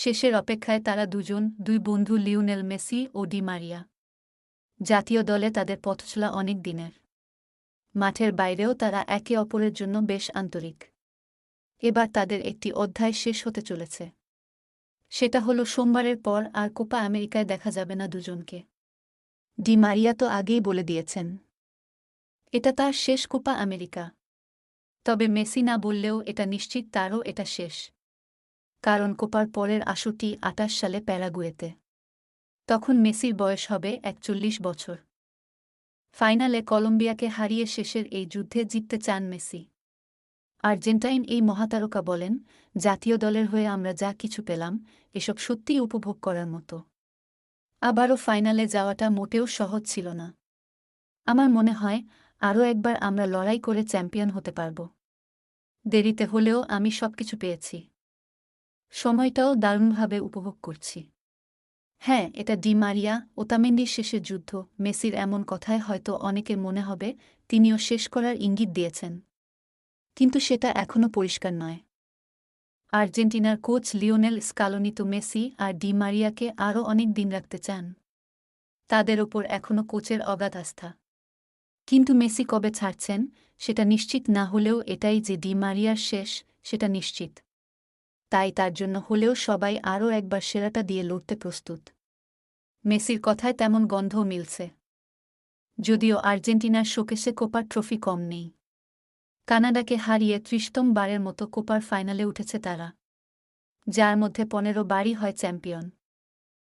শেষের অপেক্ষায় তারা দুজন, দুই বন্ধু লিওনেল মেসি ও ডি মারিয়া। জাতীয় দলে তাদের পথচলা অনেক দিনের। মাঠের বাইরেও তারা একে অপরের জন্য বেশ আন্তরিক। এবার তাদের একটি অধ্যায় শেষ হতে চলেছে। সেটা হলো সোমবারের পর আর কোপা আমেরিকায় দেখা যাবে না দুজনকে। ডি মারিয়া তো আগেই বলে দিয়েছেন। এটা তার শেষ কোপা আমেরিকা। তবে মেসি না বললেও এটা নিশ্চিত তারও এটা শেষ। কারণ কোপার পরের আসরটি আটাশ সালে প্যারাগুয়েতে। তখন মেসির বয়স হবে একচল্লিশ বছর। ফাইনালে কলম্বিয়াকে হারিয়ে শেষের এই যুদ্ধে জিততে চান মেসি। আর্জেন্টাইন এই মহাতারকা বলেন, জাতীয় দলের হয়ে আমরা যা কিছু পেলাম, এসব সত্যিই উপভোগ করার মতো। আবারও ফাইনালে যাওয়াটা মোটেও সহজ ছিল না। আমার মনে হয়, আরও একবার আমরা লড়াই করে চ্যাম্পিয়ন হতে পারব। দেরিতে হলেও আমি সবকিছু পেয়েছি। সময়টাও দারুণভাবে উপভোগ করছি। হ্যাঁ এটা ডি মারিয়া ওতামেন্ডির শেষের যুদ্ধ। মেসির এমন কথায় হয়তো অনেকের মনে হবে, তিনিও শেষ করার ইঙ্গিত দিয়েছেন। কিন্তু সেটা এখনও পরিষ্কার নয়। আর্জেন্টিনার কোচ লিওনেল স্কালোনি তো মেসি আর ডি মারিয়াকে আরও অনেক দিন রাখতে চান। তাদের ওপর এখনও কোচের অগাধ আস্থা। কিন্তু মেসি কবে ছাড়ছেন, সেটা নিশ্চিত না হলেও এটাই যে ডি মারিয়ার শেষ, সেটা নিশ্চিত। তাই তার জন্য হলেও সবাই আরও একবার সেরাটা দিয়ে লড়তে প্রস্তুত। মেসির কথায় তেমন গন্ধও মিলছে। যদিও আর্জেন্টিনার শোকেসে কোপার ট্রফি কম নেই। কানাডাকে হারিয়ে ত্রিশতম বারের মতো কোপার ফাইনালে উঠেছে তারা, যার মধ্যে পনেরো বারই হয় চ্যাম্পিয়ন।